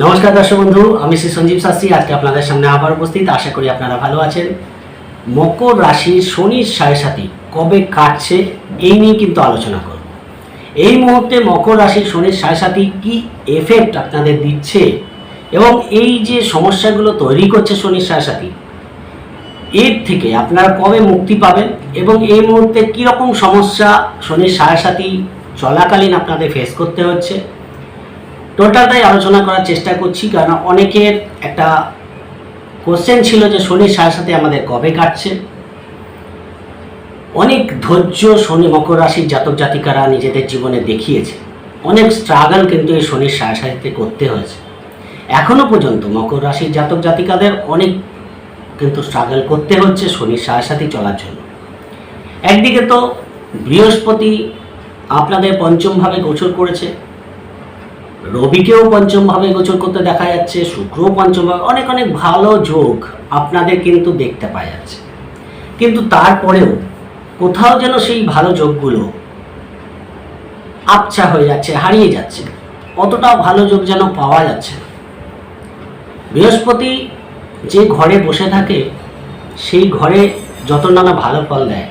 নমস্কার দর্শক বন্ধু, আমি শ্রী সঞ্জীব শাস্ত্রী। আজকে আপনাদের সামনে আবার উপস্থিত। আশা করি আপনারা ভালো আছেন। মকর রাশির শনির সাড়ে সাথী কবে কাটছে, এই নিয়ে কিন্তু আলোচনা করব। এই মুহূর্তে মকর রাশির শনির সাড়ে সাথী কী এফেক্ট আপনাদের দিচ্ছে এবং এই যে সমস্যাগুলো তৈরি করছে শনির সাড়ে সাথী এর থেকে আপনারা কবে মুক্তি পাবেন এবং এই মুহূর্তে কীরকম সমস্যা শনির সাড়ে সাথী চলাকালীন আপনাদের ফেস করতে হচ্ছে? টোটালটাই আলোচনা করার চেষ্টা করছি, কারণ অনেকের একটা কোশ্চেন ছিল যে শনির সাড়ে সাথে আমাদের কবে কাটছে? অনেক ধৈর্য শনি মকর রাশির জাতক জাতিকারা নিজেদের জীবনে দেখিয়েছে। অনেক স্ট্রাগল কিন্তু এই শনির সাড়ে সাথে করতে হয়েছে। এখনও পর্যন্ত মকর রাশির জাতক জাতিকাদের অনেক কিন্তু স্ট্রাগল করতে হচ্ছে শনির সাড়ে সাথে চলার জন্য। একদিকে তো বৃহস্পতি আপনাদের পঞ্চমভাবে গোচর করেছে রবিকেও পঞ্চমভাবে গোচর করতে দেখা যাচ্ছে, শুক্রও পঞ্চমভাবে, অনেক অনেক ভালো যোগ আপনাদের কিন্তু দেখতে পাওয়া যাচ্ছে। কিন্তু তারপরেও কোথাও যেন সেই ভালো যোগগুলো আবছা হয়ে যাচ্ছে, হারিয়ে যাচ্ছে। অতটাও ভালো যোগ যেন পাওয়া যাচ্ছে না। বৃহস্পতি যে ঘরে বসে থাকে, সেই ঘরে যত নানা ভালো ফল দেয়,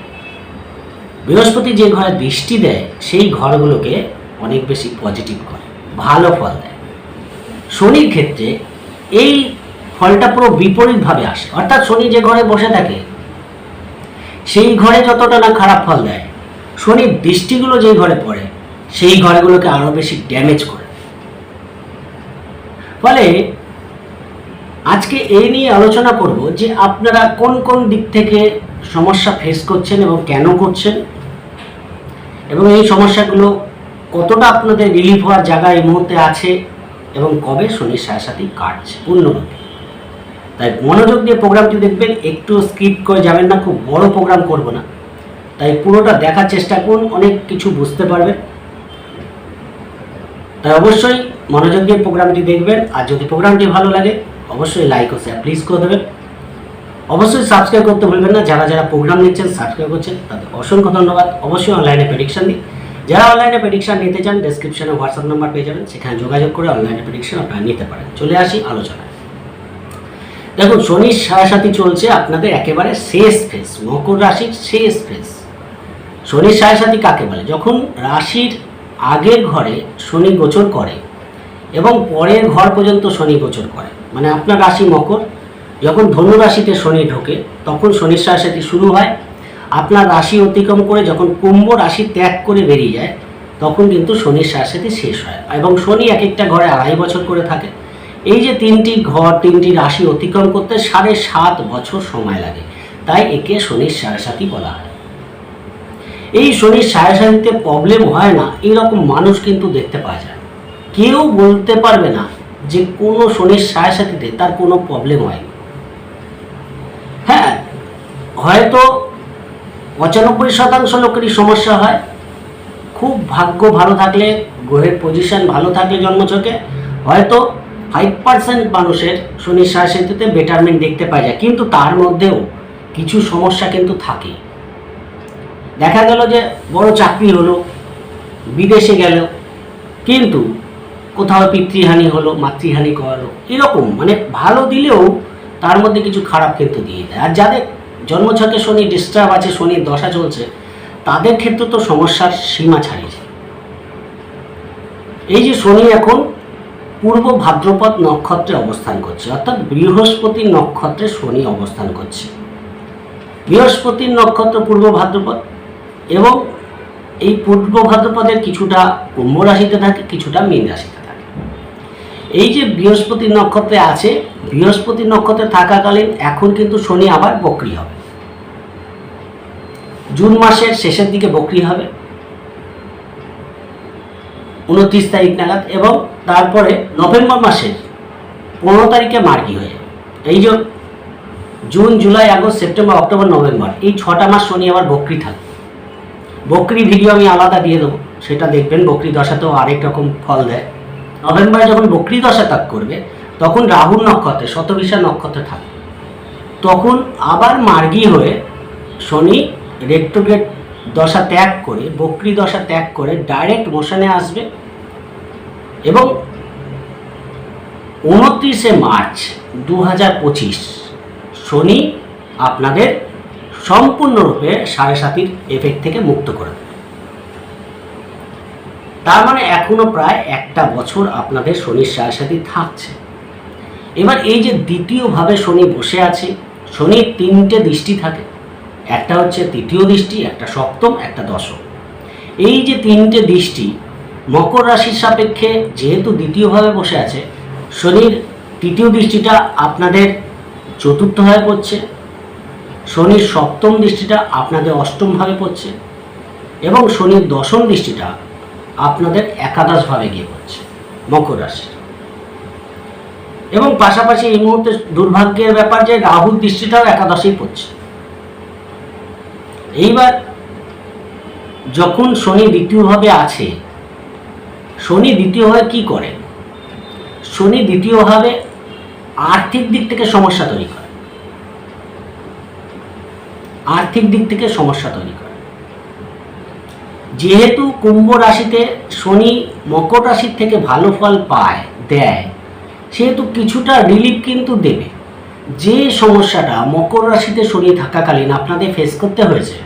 বৃহস্পতি যে ঘরে দৃষ্টি দেয়, সেই ঘরগুলোকে অনেক বেশি পজিটিভ করে। ভালো ফল দেয়। শনির ক্ষেত্রে এই ফলটা পুরো বিপরীতভাবে আসে। অর্থাৎ শনি যে ঘরে বসে থাকে, সেই ঘরে যতটা না খারাপ ফল দেয়, শনির দৃষ্টিগুলো যেই ঘরে পড়ে, সেই ঘরগুলোকে আরও বেশি ড্যামেজ করে। ফলে আজকে এই নিয়ে আলোচনা করব যে আপনারা কোন কোন দিক থেকে সমস্যা ফেস করছেন এবং কেন করছেন এবং এই সমস্যাগুলো কতটা আপনাদের রিলিফ হওয়ার জায়গা এই মুহূর্তে আছে এবং কবে শনির সাথে সাথে কাটছে? পূর্ণরূপে। তাই মনোযোগ দিয়ে প্রোগ্রামটি দেখবেন, একটু স্কিপ করে যাবেন না, খুব বড় প্রোগ্রাম করব না। তাই পুরোটা দেখার চেষ্টা করুন, অনেক কিছু বুঝতে পারবেন। তাই অবশ্যই মনোযোগ দিয়ে প্রোগ্রামটি দেখবেন, আর যদি প্রোগ্রামটি ভালো লাগে, অবশ্যই লাইক ও শেয়ার প্লিজ করে দেবেন। অবশ্যই সাবস্ক্রাইব করতে ভুলবেন না, যারা যারা প্রোগ্রাম নিচ্ছেন সাবস্ক্রাইব করছেন, তাদের অসংখ্য ধন্যবাদ। অবশ্যই অনলাইনে প্রেডিকশন দিই যারা অনলাইনে প্রেডিকশন নিতে চান ডেসক্রিপশনে হোয়াটসঅ্যাপ নাম্বার পেয়ে যাবেন। সেখানে যোগাযোগ করে অনলাইনে প্রেডিকশন আপনারা নিতে পারেন। চলে আসি আলোচনায়। দেখুন, শনির সাথে চলছে আপনাদের একেবারে শেষ ফেস মকর রাশির শেষ ফেস শনির সাথে কাকে বলে? যখন রাশির আগের ঘরে শনি গোচর করে এবং পরের ঘর পর্যন্ত শনি গোচর করে মানে আপনার রাশি মকর, যখন ধনু রাশিতে শনি ঢোকে, তখন শনির সাথে শুরু হয়। আপনার রাশি অতিক্রম করে যখন কুম্ভ রাশি ত্যাগ করে বেরিয়ে যায়, তখন কিন্তু শনির সাথে শেষ হয়। এবং শনি এক একটা ঘরে আড়াই বছর করে থাকে। এই যে তিনটি ঘর, তিনটি রাশি অতিক্রম করতে সাড়ে সাত বছর সময় লাগে। তাই একে শনির সাথী বলা হয়। এই শনির সাথীতে প্রবলেম হয় না এরকম মানুষ কিন্তু দেখতে পাওয়া যায়। কেউ বলতে পারবে না যে কোনো শনির সাথীতে তার কোনো প্রবলেম হয়নি। হ্যাঁ হয়তো পঁচানব্বই শতাংশ লোকেরই সমস্যা হয়। খুব ভাগ্য ভালো থাকলে, গ্রহের পজিশন ভালো থাকলে জন্মছকে, হয়তো ফাইভ পার্সেন্ট মানুষের শনির সাথে বেটারমেন্ট দেখতে পাওয়া যায়। কিন্তু তার মধ্যেও কিছু সমস্যা কিন্তু থাকে। দেখা গেল যে বড় চাকরি হলো, বিদেশে গেল, কিন্তু কোথাও পিতৃহানি হলো, মাতৃহানি করালো, এরকম মানে ভালো দিলেও তার মধ্যে কিছু খারাপ কিন্তু দিয়ে দেয়। আর যাদের জন্মছকে শনি ডিস্টার্ব আছে, শনির দশা চলছে, তাদের ক্ষেত্রে তো সমস্যার সীমা ছাড়িয়েছে। এই যে শনি এখন পূর্ব ভাদ্রপদ নক্ষত্রে অবস্থান করছে, অর্থাৎ বৃহস্পতি নক্ষত্রে শনি অবস্থান করছে। বৃহস্পতির নক্ষত্র পূর্ব ভাদ্রপদ এবং এই পূর্ব ভাদ্রপদের কিছুটা কুম্ভ রাশিতে থাকে, কিছুটা মীন রাশিতে থাকে। এই যে বৃহস্পতির নক্ষত্রে আছে বৃহস্পতি নক্ষত্রে থাকাকালীন এখন কিন্তু শনি আবার বক্রি হবে। জুন মাসের শেষের দিকে বক্রি হবে। উনত্রিশ তারিখ নাগাদ এবং তারপরে নভেম্বর মাসের পনেরো তারিখে মার্গি হয়ে এই যে June, July, August, September, October, November, এই ছটা মাস শনি আবার বক্রি থাকবে। বকরি ভিডিও আমি আলাদা দিয়ে দেবো, সেটা দেখবেন, বকরি দশাতেও আরেক রকম ফল দেয়। নভেম্বরে যখন বকরি দশা ত্যাগ করবে তখন রাহুর নক্ষত্রে শতবিশা নক্ষত্রে থাকবে তখন আবার মার্গী হয়ে শনি রেক্টোগেট দশা ত্যাগ করে, বকরি দশা ত্যাগ করে ডাইরেক্ট মোশনে আসবে এবং উনত্রিশে মার্চ দু হাজার পঁচিশ শনি আপনাদের সম্পূর্ণরূপে সাড়ে সাতির এফেক্ট থেকে মুক্ত করে দেবে। তার মানে এখনও প্রায় একটা বছর আপনাদের শনির সাড়ে সাথী থাকছে। এবার এই যে দ্বিতীয়ভাবে শনি বসে আছে, শনির তিনটে দৃষ্টি থাকে। একটা হচ্ছে তৃতীয় দৃষ্টি, একটা সপ্তম, একটা দশম। এই যে তিনটে দৃষ্টি, মকর রাশির সাপেক্ষে যেহেতু দ্বিতীয়ভাবে বসে আছে, শনির তৃতীয় দৃষ্টিটা আপনাদের চতুর্থভাবে পড়ছে, শনির সপ্তম দৃষ্টিটা আপনাদের অষ্টমভাবে পড়ছে, এবং শনির দশম দৃষ্টিটা আপনাদের একাদশভাবে গিয়ে পড়ছে, মকর রাশি এবং পাশাপাশি এই মুহূর্তে দুর্ভাগ্যের ব্যাপার যে রাহুর দৃষ্টিটাও একাদশেই পড়ছে। এইবার যখন শনি দ্বিতীয়ভাবে আছে, শনি দ্বিতীয়ভাবে কি করে? শনি দ্বিতীয়ভাবে আর্থিক দিক থেকে সমস্যা তৈরি করে। আর্থিক দিক থেকে সমস্যা তৈরি করে। যেহেতু কুম্ভ রাশিতে শনি মকর রাশির থেকে ভালো ফল পায়, দেয় সেহেতু কিছুটা রিলিফ কিন্তু দেবে। যে সমস্যাটা মকর রাশিতে শনি থাকাকালীন আপনাদের ফেস করতে হয়েছে,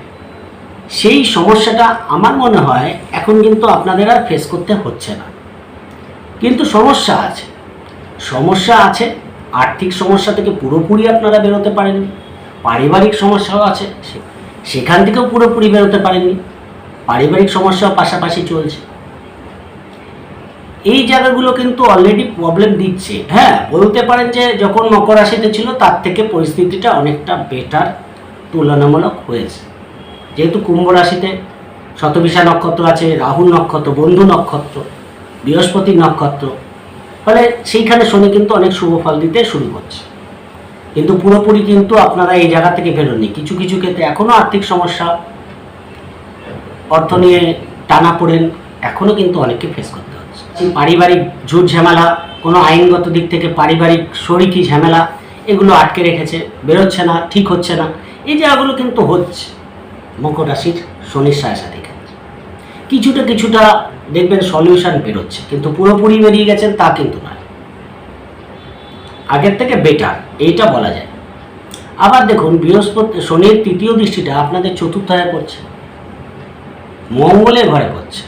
সেই সমস্যাটা আমার মনে হয় এখন কিন্তু আপনাদের আর ফেস করতে হচ্ছে না। কিন্তু সমস্যা আছে। সমস্যা আছে, আর্থিক সমস্যা থেকে পুরোপুরি আপনারা বেরোতে পারেননি, পারিবারিক সমস্যাও আছে সেখান থেকেও পুরোপুরি বেরোতে পারেননি, পারিবারিক সমস্যাও পাশাপাশি চলছে। এই জায়গাগুলো কিন্তু অলরেডি প্রবলেম দিচ্ছে। হ্যাঁ বলতে পারেন যে যখন মকর রাশিতে ছিল, তার থেকে পরিস্থিতিটা অনেকটা বেটার তুলনামূলক হয়েছে। যেহেতু কুম্ভ রাশিতে শতবিশা নক্ষত্র আছে, রাহু নক্ষত্র, বন্ধু নক্ষত্র, বৃহস্পতি নক্ষত্র, ফলে সেইখানে শনি কিন্তু অনেক শুভ ফল দিতে শুরু করছে। কিন্তু পুরোপুরি কিন্তু আপনারা এই জায়গা থেকে বেরোননি। কিছু কিছু ক্ষেত্রে এখনও আর্থিক সমস্যা, অর্থ নিয়ে টানা পড়েন এখনও কিন্তু অনেককে ফেস করতে সেই পারিবারিক ঝুট ঝামেলা, কোনো আইনগত দিক থেকে পারিবারিক শরিকি ঝামেলা, এগুলো আটকে রেখেছে, বেরোচ্ছে না, ঠিক হচ্ছে না। এই জায়গাগুলো কিন্তু হচ্ছে মকর রাশির শনির সাথে কিছুটা কিছুটা দেখবেন সলিউশন বেরোচ্ছে, কিন্তু পুরোপুরি বেরিয়ে গেছেন তা কিন্তু নয়। আগের থেকে বেটার এইটা বলা যায়। আবার দেখুন, বৃহস্পতি, শনির তৃতীয় দৃষ্টিটা আপনাদের চতুর্থায় পড়ছে। মঙ্গলের ঘরে পড়ছে।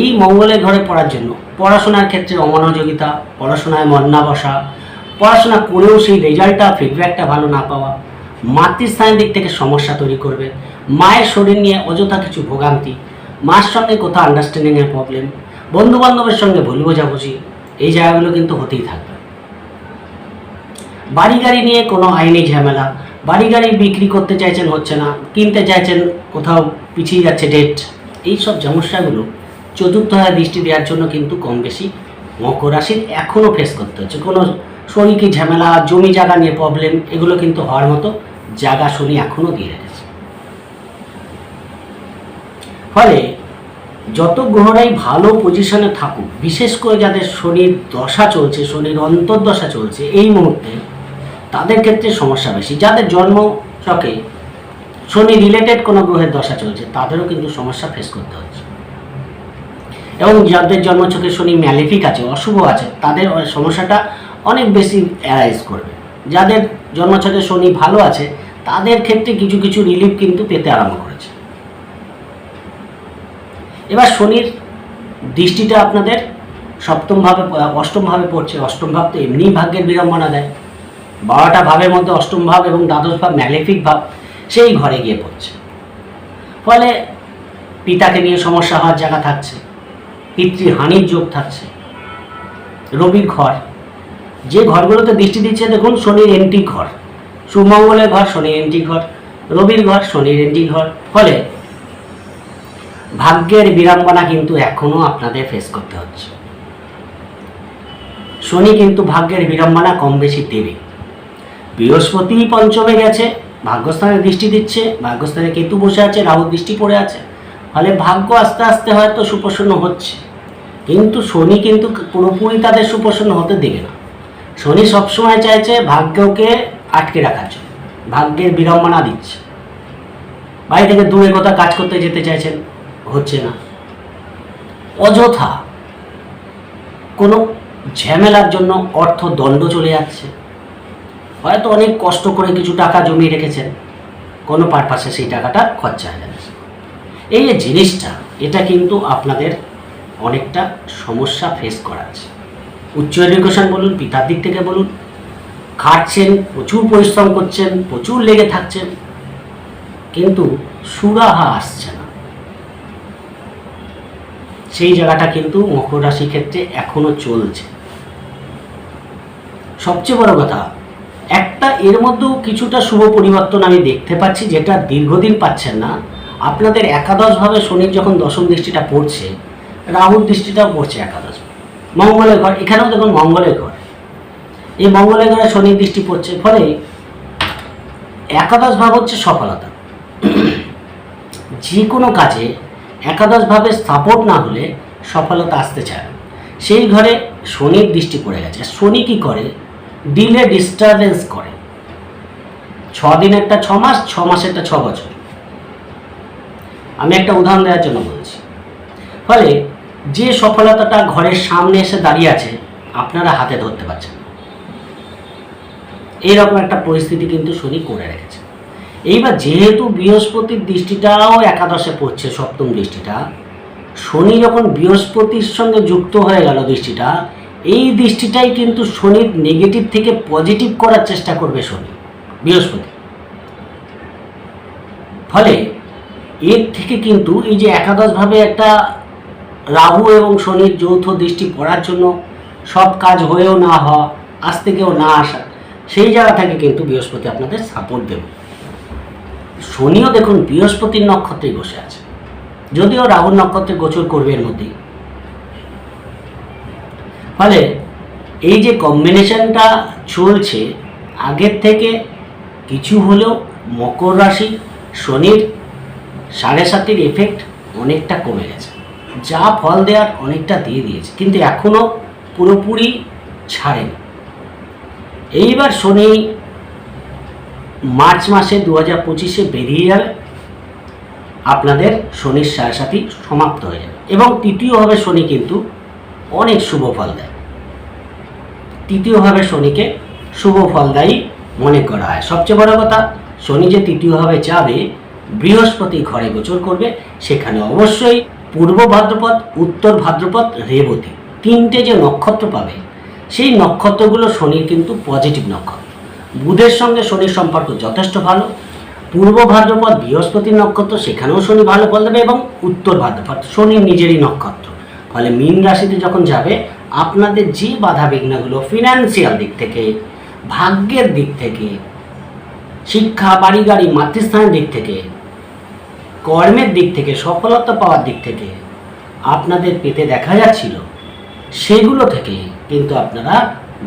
এই মঙ্গলের ঘরে পড়ার জন্য। পড়াশোনার ক্ষেত্রে অমনোযোগিতা, পড়াশোনায় মন না বসা পড়াশোনা করেও সেই রেজাল্টটা ফিডব্যাকটা ভালো না পাওয়া, মাতৃস্থানের দিক থেকে সমস্যা তৈরি করবে, মায়ের শরীর নিয়ে অযথা কিছু ভোগান্তি, মার সঙ্গে কোথাও আন্ডারস্ট্যান্ডিংয়ের প্রবলেম বন্ধু বান্ধবের সঙ্গে ভুল বোঝাবুঝি, এই জায়গাগুলো কিন্তু হতেই থাকবে। বাড়ি গাড়ি নিয়ে কোনো আইনি ঝামেলা বাড়ি গাড়ি বিক্রি করতে চাইছেন হচ্ছে না, কিনতে চাইছেন কোথাও পিছিয়ে যাচ্ছে ডেট এই সব সমস্যাগুলো চতুর্থ হায় দৃষ্টি দেওয়ার জন্য কিন্তু কম বেশি মকর রাশির এখনও ফেস করতে হচ্ছে। কোনো শরীরকি ঝামেলা, জমি জায়গা নিয়ে প্রবলেম এগুলো কিন্তু হওয়ার মতো জায়গা শনি এখনও দিয়ে রেখেছে। ফলে যত গ্রহরাই ভালো পজিশনে থাকুক, বিশেষ করে যাদের শনির দশা চলছে, শনির অন্তর্দশা চলছে, এই মুহূর্তে তাদের ক্ষেত্রে সমস্যা বেশি। যাদের জন্ম চকে শনি রিলেটেড কোনো গ্রহের দশা চলছে, তাদেরও কিন্তু সমস্যা ফেস করতে হচ্ছে। এবং যাদের জন্মছকে শনি ম্যালিফিক আছে, অশুভ আছে, তাদের সমস্যাটা অনেক বেশি অ্যারাইজ করবে। যাদের জন্মছকে শনি ভালো আছে, তাদের ক্ষেত্রে কিছু কিছু রিলিফ কিন্তু পেতে আরম্ভ করেছে। এবার শনির দৃষ্টিটা আপনাদের সপ্তমভাবে, অষ্টমভাবে পড়ছে। অষ্টম ভাব তো এমনিই ভাগ্যের বিড়ম্বনা দেয়। বারোটা ভাবের মধ্যে অষ্টম ভাব এবং দ্বাদশ ভাব ম্যালেফিক ভাব, সেই ঘরে গিয়ে পড়ছে। ফলে পিতাকে নিয়ে সমস্যা হওয়ার জায়গা থাকছে। পিতৃহানির যোগ থাকছে। রবির ঘর। যে ঘরগুলোতে দৃষ্টি দিচ্ছে, দেখুন, শনির এন্টি ঘর। সুমঙ্গলের ঘর, শনির এন্টি ঘর। রবির ঘর, শনির এন্টি ঘর। ফলে ভাগ্যের বিড়ম্বনা কিন্তু এখনও আপনাদের ফেস করতে হচ্ছে। শনি কিন্তু ভাগ্যের বিড়ম্বনা কম বেশি দেবে। বৃহস্পতি পঞ্চমে গেছে, ভাগ্যস্থানে দৃষ্টি দিচ্ছে, ভাগ্যস্থানে কেতু বসে আছে, রাহু দৃষ্টি পড়ে আছে। ফলে ভাগ্য আস্তে আস্তে হয়তো সুপ্রসন্ন হচ্ছে। কিন্তু শনি কিন্তু পুরোপুরি তাদের সুপ্রসন্ন হতে দেবে না। শনি সবসময় চাইছে ভাগ্যকে আটকে রাখার জন্য, ভাগ্যের বিড়ম্বনা দিচ্ছে। বাড়ি থেকে দূরে কোথাও কাজ করতে যেতে চাইছেন, হচ্ছে না। অযথা কোনো ঝামেলার জন্য অর্থ দণ্ড চলে যাচ্ছে। হয়তো অনেক কষ্ট করে কিছু টাকা জমিয়ে রেখেছেন, কোনো পারপাসে সেই টাকাটা খরচা হয়ে যাচ্ছে। এই যে জিনিসটা, এটা কিন্তু আপনাদের অনেকটা সমস্যা ফেস করাচ্ছে উচ্চ এডুকেশন বলুন, পিতার দিক থেকে বলুন, খাটছেন, প্রচুর পরিশ্রম করছেন, প্রচুর লেগে থাকছেন, কিন্তু সুরাহা আসছে না। সেই জায়গাটা কিন্তু মকর রাশির ক্ষেত্রে এখনও চলছে। সবচেয়ে বড় কথা, একটা এর মধ্যেও কিছুটা শুভ পরিবর্তন আমি দেখতে পাচ্ছি, যেটা দীর্ঘদিন পাচ্ছেন না আপনাদের একাদশভাবে শনির যখন দশম দৃষ্টিটা পড়ছে, রাহুর দৃষ্টিটাও পড়ছে একাদশ। মঙ্গলের ঘর, এখানেও দেখুন মঙ্গলের ঘর। এই মঙ্গলের ঘরে শনির দৃষ্টি পড়ছে, ফলে একাদশ ভাব হচ্ছে সফলতা। যে কোনো কাজে একাদশভাবে সাপোর্ট না হলে সফলতা আসতে চায়। সেই ঘরে শনির দৃষ্টি পড়ে গেছে। শনি কি করে? ডিলে ডিস্টারবেন্স করে। ছ দিন একটা ছ মাস ছ মাস একটা ছ বছর আমি একটা উদাহরণ দেওয়ার জন্য বলছি। ফলে যে সফলতাটা ঘরের সামনে এসে দাঁড়িয়ে আছে, আপনারা হাতে ধরতে পারছেন। এইরকম একটা পরিস্থিতি কিন্তু শনি করে রেখেছে। এইবার যেহেতু বৃহস্পতির দৃষ্টিটাও একাদশে পড়ছে, সপ্তম দৃষ্টিটা, শনি যখন বৃহস্পতির সঙ্গে যুক্ত হয়ে গেল দৃষ্টিটা, এই দৃষ্টিটাই কিন্তু শনির নেগেটিভ থেকে পজিটিভ করার চেষ্টা করবে শনি, বৃহস্পতি। ফলে এর থেকে কিন্তু এই যে একাদশভাবে একটা রাহু এবং শনির যৌথ দৃষ্টি পড়ার জন্য সব কাজ হয়েও না হওয়া, আজ থেকেও না আসা, সেই জায়গা থেকে কিন্তু বৃহস্পতি আপনাদের সাপোর্ট দেবে। শনিও দেখুন বৃহস্পতির নক্ষত্রে বসে আছে। যদিও রাহুর নক্ষত্রে গোচর করবে এর মধ্যেই। ফলে এই যে কম্বিনেশনটা চলছে, আগের থেকে কিছু হলেও মকর রাশি, শনির সাড়ে সাতের এফেক্ট অনেকটা কমে গেছে। যা ফল দেওয়ার অনেকটা দিয়ে দিয়েছে, কিন্তু এখনও পুরোপুরি ছাড়েনি। এইবার শনি মার্চ মাসে দু হাজার পঁচিশে বেরিয়ে যাবে আপনাদের শনির সাড়ে সাথী সমাপ্ত হয়ে যাবে এবং তৃতীয়ভাবে শনি কিন্তু অনেক শুভ ফল দেয়। তৃতীয়ভাবে শনিকে শুভ ফলদায়ী মনে করা হয়। সবচেয়ে বড় কথা, শনি যে তৃতীয়ভাবে যাবে বৃহস্পতি ঘরে গোচর করবে। সেখানে অবশ্যই পূর্ব ভাদ্রপদ, উত্তর ভাদ্রপদ, রেবতী তিনটে যে নক্ষত্র পাবে, সেই নক্ষত্রগুলো শনির কিন্তু পজিটিভ নক্ষত্র। বুধের সঙ্গে শনির সম্পর্ক যথেষ্ট ভালো। পূর্ব ভাদ্রপদ বৃহস্পতির নক্ষত্র, সেখানেও শনি ভালো ফল দেবে এবং উত্তর ভাদ্রপদ শনির নিজেরই নক্ষত্র। ফলে মীন রাশিতে যখন যাবে, আপনাদের যে বাধা বিঘ্নগুলো ফিনান্সিয়াল দিক থেকে, ভাগ্যের দিক থেকে, শিক্ষা, বাড়ি, গাড়ি, মাতৃস্থানের দিক থেকে কর্মের দিক থেকে, সফলতা পাওয়ার দিক থেকে আপনাদের পেতে দেখা যাচ্ছিল, সেগুলো থেকে কিন্তু আপনারা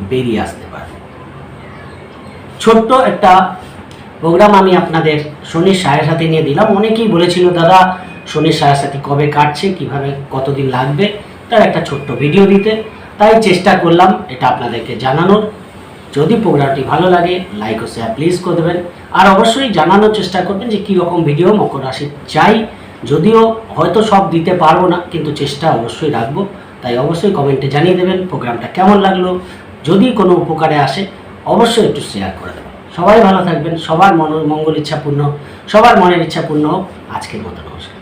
বেরিয়ে আসতে পারেন ছোট্ট একটা প্রোগ্রাম আমি আপনাদের শনির সায়ের সাথে নিয়ে দিলাম। অনেকেই বলেছিল, দাদা, শনির সায়ের সাথে কবে কাটছে, কীভাবে, কতদিন লাগবে? তার একটা ছোট্ট ভিডিও দিতে। তাই চেষ্টা করলাম, এটা আপনাদেরকে জানানোর। যদি প্রোগ্রামটি ভালো লাগে লাইক ও শেয়ার প্লিজ করে দেবেন। আর অবশ্যই জানানোর চেষ্টা করবেন যে কী রকম ভিডিও মকর রাশি চাই। যদিও হয়তো সব দিতে পারব না, কিন্তু চেষ্টা অবশ্যই রাখব। তাই অবশ্যই কমেন্টে জানিয়ে দেবেন প্রোগ্রামটা কেমন লাগল। যদি কোনো উপকারে আসে, অবশ্যই একটু শেয়ার করে দেবেন। সবাই ভালো থাকবেন, সবার মন মঙ্গল ইচ্ছা পূর্ণ, সবার মনের ইচ্ছা পূর্ণ হোক। আজকের মতো নমস্কার।